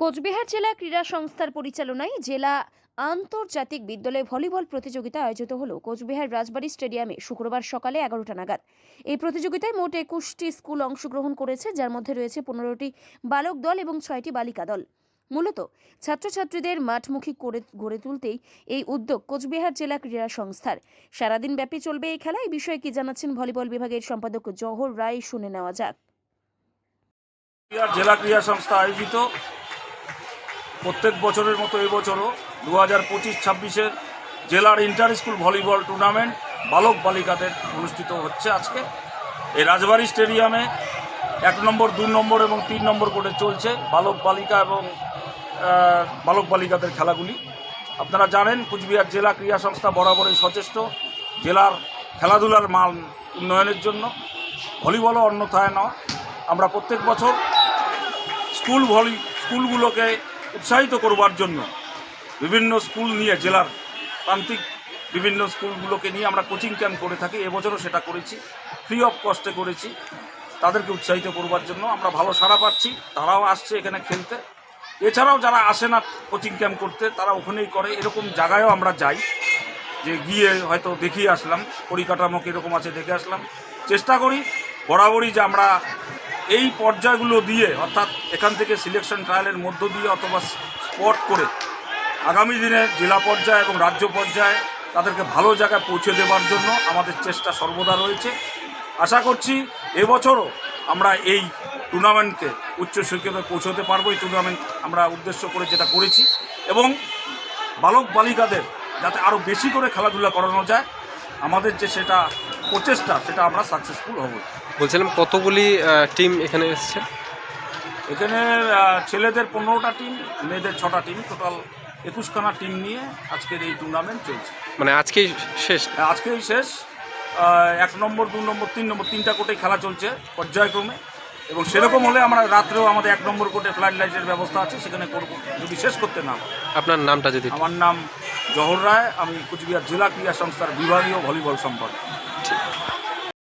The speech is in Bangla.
কোচবিহার জেলা ক্রীড়া সংস্থার পরিচালনায় জেলা আন্তর্জাতিক বিদ্যালয়ে ভলিবল প্রতিযোগিতা আয়োজিত হলো কোচবিহার রাজবাড়ী স্টেডিয়ামে শুক্রবার সকালে এগারোটা নাগাদ। এই প্রতিযোগিতায় মোট একুশটি স্কুল অংশগ্রহণ করেছে, যার মধ্যে রয়েছে পনেরোটি বালক দল এবং ছয়টি বালিকা দল। মূলত ছাত্রছাত্রীদের মাঠমুখী করে, গড়ে তুলতেই এই উদ্যোগ কোচবিহার জেলা ক্রীড়া সংস্থার। সারাদিন ব্যাপী চলবে এই খেলা। এই বিষয়ে কি জানাচ্ছেন ভলিবল বিভাগের সম্পাদক জহর রায়, শুনে নেওয়া যাক। জেলা ক্রীড়া সংস্থা আয়োজিত প্রত্যেক বছরের মতো এবছরও দু হাজার পঁচিশ ছাব্বিশের জেলার ইন্টার স্কুল ভলিবল টুর্নামেন্ট বালক বালিকাদের অনুষ্ঠিত হচ্ছে আজকে। এই রাজবাড়ি স্টেডিয়ামে এক নম্বর দু নম্বর এবং তিন নম্বর করে চলছে বালক বালিকা এবং বালক বালিকাদের খেলাগুলি। আপনারা জানেন, কুচবিহার জেলা ক্রীড়া সংস্থা বরাবরই সচেষ্ট জেলার খেলাধুলার মান উন্নয়নের জন্য। ভলিবলও অন্যথায় নয়। আমরা প্রত্যেক বছর স্কুল ভলি স্কুলগুলোকে উৎসাহিত করবার জন্য বিভিন্ন স্কুল নিয়ে, জেলার প্রান্তিক বিভিন্ন স্কুলগুলোকে নিয়ে আমরা কোচিং ক্যাম্প করে থাকি। এবছরও সেটা করেছি ফ্রি অফ কস্টে করেছি। তাদেরকে উৎসাহিত করবার জন্য আমরা ভালো সাড়া পাচ্ছি। তারাও আসছে এখানে খেলতে। এছাড়াও যারা আসে না কোচিং ক্যাম্প করতে, তারা ওখানেই করে। এরকম জায়গায়ও আমরা যাই, যে গিয়ে হয়তো দেখিয়ে আসলাম। পরিকাঠামো কীরকম আছে দেখে আসলাম। চেষ্টা করি, বরাবরই যে আমরা এই পর্যায়গুলো দিয়ে, অর্থাৎ এখান থেকে সিলেকশন ট্রায়ালের মধ্য দিয়ে অথবা স্পট করে আগামী দিনে জেলা পর্যায়ে এবং রাজ্য পর্যায়ে তাদেরকে ভালো জায়গায় পৌঁছে দেওয়ার জন্য আমাদের চেষ্টা সর্বদা রয়েছে। আশা করছি এবছরও আমরা এই টুর্নামেন্টকে উচ্চ শিক্ষকে পৌঁছতে পারব। এই টুর্নামেন্ট আমরা উদ্দেশ্য করে যেটা করেছি এবং বালক বালিকাদের যাতে আরও বেশি করে খেলাধুলা করানো যায়, আমাদের যে সেটা প্রচেষ্টা সেটা আমরা সাকসেসফুল হব। বলছিলাম কতগুলি টিম এখানে এসছে? এখানে ছেলেদের পনেরোটা টিম মেয়েদের ছটা টিম টোটাল একুশখানা টিম নিয়ে আজকের এই টুর্নামেন্ট চলছে। মানে আজকেই শেষ? আজকেই শেষ। এক নম্বর দু নম্বর তিন নম্বর তিনটা কোটে খেলা চলছে পর্যায়ক্রমে। এবং সেরকম হলে আমরা রাত্রেও আমাদের এক নম্বর কোর্টে ফ্লাইট লাইটের ব্যবস্থা আছে সেখানে করব। যদি শেষ করতে না আপনার নামটা যদি আমার নাম জহর রায় আমি কুচবিহার জেলা ক্রীড়া সংস্থার বিভাগীয় ভলিবল সম্পাদক।